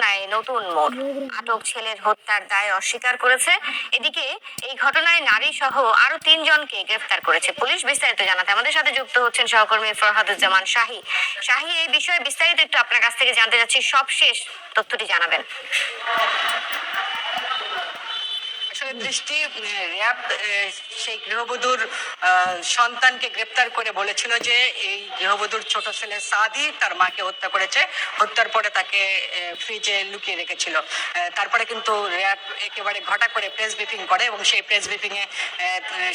ঘটনায় নতুন মোড়। আটক ছেলের হত্যার দায় অস্বীকার করেছে। এদিকে এই ঘটনায় নারী সহ আরও তিনজনকে গ্রেফতার করেছে পুলিশ। বিস্তারিত জানাতে আমাদের সাথে যুক্ত হচ্ছেন সহকর্মী ফরহাদুজ্জামান শাহী। শাহী, এই বিষয়ে বিস্তারিত একটু আপনার কাছ থেকে জানতে চাচ্ছি। সবশেষ তথ্যটি জানাবেন। দৃষ্টি র্যাব সেই গৃহবধূর সন্তানকে গ্রেপ্তার করে বলেছিল যে এই গৃহবধূর ছোট ছেলে সাদি, তার মাকে হত্যা করেছে। হত্যার পরে তাকে ফ্রিজে লুকিয়ে রেখেছিল। তারপরে কিন্তু র্যাব একেবারে ঘটা করে প্রেস ব্রিফিং করে এবং সেই প্রেস ব্রিফিং এ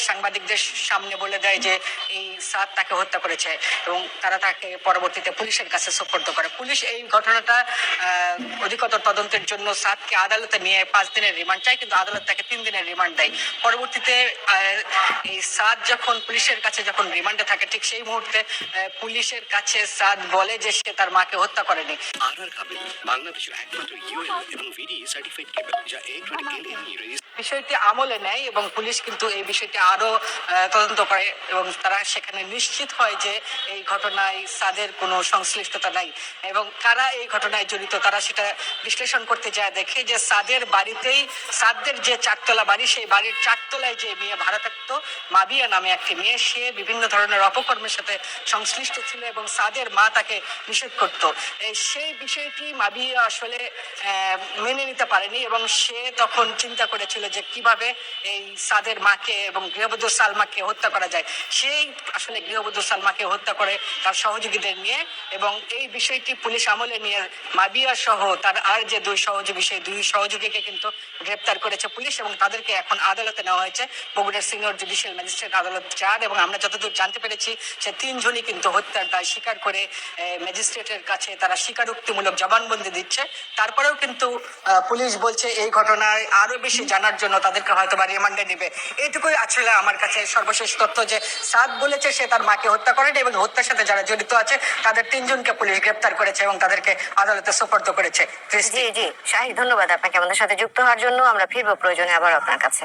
সাংবাদিকদের সামনে বলে দেয় যে এই সাদ তাকে হত্যা করেছে এবং তারা তাকে পরবর্তীতে পুলিশের কাছে সোপর্দ করে। পুলিশ এই ঘটনাটা অধিকতর তদন্তের জন্য সাদকে আদালতে নিয়ে পাঁচ দিনের রিমান্ড চায় কিন্তু আদালত তাকে তিন দিনের রিমান্ড দেয়। পরবর্তীতে এই সাদ যখন পুলিশের কাছে যখন রিমান্ডে থাকে, ঠিক সেই মুহূর্তে পুলিশের কাছে সাদ বলে যে সে তার মাকে হত্যা করেনি। আর কাবিল, বাংলাদেশের একমাত্র ইউএল এবং ভিডি সার্টিফাইড কেবল যা এ টোয়েন্টি এল এম বিষয়টি আমলে নেয় এবং পুলিশ কিন্তু এই বিষয়টি আরও তদন্ত করে এবং তারা সেখানে নিশ্চিত হয় যে এই ঘটনায় সাদের কোনো সংশ্লিষ্টতা নাই। এবং কারা এই ঘটনায় জড়িত তারা সেটা বিশ্লেষণ করতে যায়, দেখে যে সাদের বাড়িতেই, সাদের যে চারতলা বাড়ি, সেই বাড়ির চারতলায় যে মেয়ে ভাড়া থাকতো মাবিয়া নামে একটি মেয়ে, সে বিভিন্ন ধরনের অপকর্মের সাথে সংশ্লিষ্ট ছিল এবং সাদের মা তাকে নিষেধ করত। সেই বিষয়টি মাবিয়া আসলে মেনে নিতে পারেনি এবং সে তখন চিন্তা করেছিল যে কীভাবে এই সাদের মাকে এবং গৃহবধূ সালমাকে হত্যা করা যায়। সেই আসলে গৃহবধূ সালমাকে হত্যা করে তার সহযোগীদের নিয়ে এবং এই বিষয়টি পুলিশ আমলে নিয়ে মাবিয়া সহ তার আর যে দুই সহযোগী, সেই দুই সহযোগীকে কিন্তু গ্রেপ্তার করেছে পুলিশ এবং তাদেরকে এখন আদালতে নেওয়া হয়েছে। বগুড়ার সিনিয়র জুডিশিয়াল ম্যাজিস্ট্রেট আদালত চার এবং আমরা যতদূর জানতে পেরেছি সে তিনজনই কিন্তু হত্যার দায় স্বীকার করে ম্যাজিস্ট্রেটের কাছে তারা স্বীকারোক্তিমূলক জবানবন্দি দিচ্ছে। তারপরেও কিন্তু পুলিশ বলছে এই ঘটনায় আরও বেশি জানার জন্য তাদেরকে হয়তো বা রিমান্ডে নেবে এইটুকুই আসলে আমার কাছে সর্বশেষ তথ্য যে সাদ বলেছে সে তার মাকে হত্যা করেনি এবং হত্যার সাথে যারা জড়িত আছে, তাদের তিনজনকে পুলিশ গ্রেপ্তার করেছে এবং তাদেরকে আদালতে সোপর্দ করেছে। জি জি। শাহী ধন্যবাদ আপনাকে আমাদের সাথে যুক্ত হওয়ার জন্য। আমরা ফিরবো প্রয়োজনে আবার আপনার কাছে।